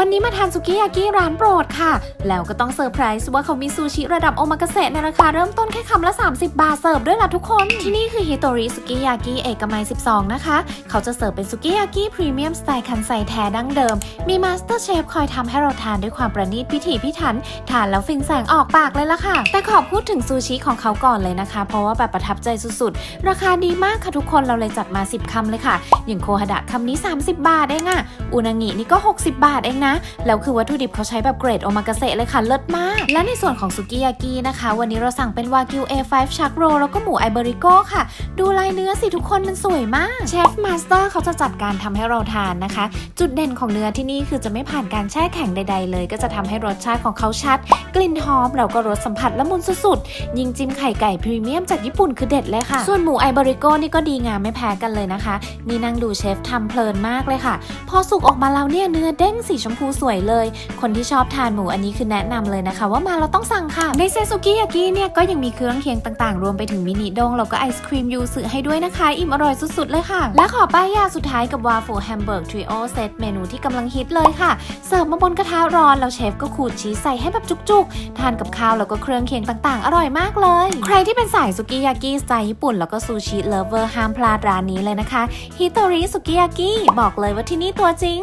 วันนี้มาทานสุกี้ยากิร้านโปรดค่ะ แล้วก็ต้องเซอร์ไพรส์ว่าเขามีซูชิระดับโอมากาเสะในราคาเริ่มต้นแค่คำละ 30 บาทเสิร์ฟด้วยล่ะทุกคน ที่นี่คือฮิโตริสุกี้ยากิเอกมัย 12 นะคะ เขาจะเสิร์ฟเป็นสุกี้ยากิพรีเมียมสไตล์คันไซแท้ดั้งเดิม มีมาสเตอร์เชฟคอยทำให้เราทานด้วยความประณีตพิถีพิถัน ทานแล้วฟินแสงออกปากเลยล่ะค่ะ แต่ขอพูดถึงซูชิของเขาก่อนเลยนะคะ เพราะว่าแบบประทับใจสุดๆ ราคาดีมากค่ะทุกคนเราเลยจัดมา 10คำเลยค่ะ อย่างโคฮดะคำนี้ 30 บาทเองอะอุนางินี่ก็ 60 บาทเองนะแล้วคือวัตถุดิบเขาใช้แบบเกรดโอมากาเสะเลยค่ะ เลิศมาก และในส่วนของสุกิยากินะคะ วันนี้เราสั่งเป็นวากิว A5 ชักโรแล้วก็หมูไอเบริโก้ค่ะ ดูลายเนื้อสิทุกคนมันสวยมากเชฟมาสเตอร์เขาจะจัดการทำให้เราทานนะคะ จุดเด่นของเนื้อที่นี่คือจะไม่ผ่านการแช่แข็งใด ๆ เลย ก็จะทำให้รสชาติของเขาชัด กลิ่นหอมแล้วก็รสสัมผัสละมุนสุดๆยิ่งจิ้มไข่ไก่พรีเมียมจากญี่ปุ่นคือเด็ดเลยค่ะ ส่วนหมูไอเบริโก้นี่ก็ดีงามไม่แพ้กันเลยนะคะ นี่นั่งดูเชฟทำเพลินมากเลยค่ะ พอสุกออกมาแล้วเนี่ยเนื้อเด้งสีชมพูสวยเลย คนที่ชอบทานหมูอันนี้คือแนะนำเลยนะคะ ว่ามาเราต้องสั่งค่ะ ในเซซุกิยากิเนี่ยก็ยังมีเครื่องเคียงต่างๆ รวมไปถึงมินิดงแล้วก็ไอศครีมยูสึให้ด้วยนะคะ อิ่มอร่อยสุดๆเลยค่ะ และขอป้ายยาสุดท้ายกับวาฟูแฮมเบอร์กทริโอเซตเมนูที่กำลังฮิตเลยค่ะ เสิร์ฟมาบนกระทะร้อนแล้วเชฟก็ขูดชีสใส่ให้แบบจุกๆ ทานกับข้าวแล้วก็เครื่องเคียงต่างๆ อร่อยมากเลย ใครที่เป็นสายสุกิยากิสไตล์ญี่ปุ่นแล้วก็ซูชิเลฟเวอร์ห้ามพลาดร้านนี้เลยนะคะฮิโตริสุกิยากิบอกเลยว่าที่นี่ตัวจริง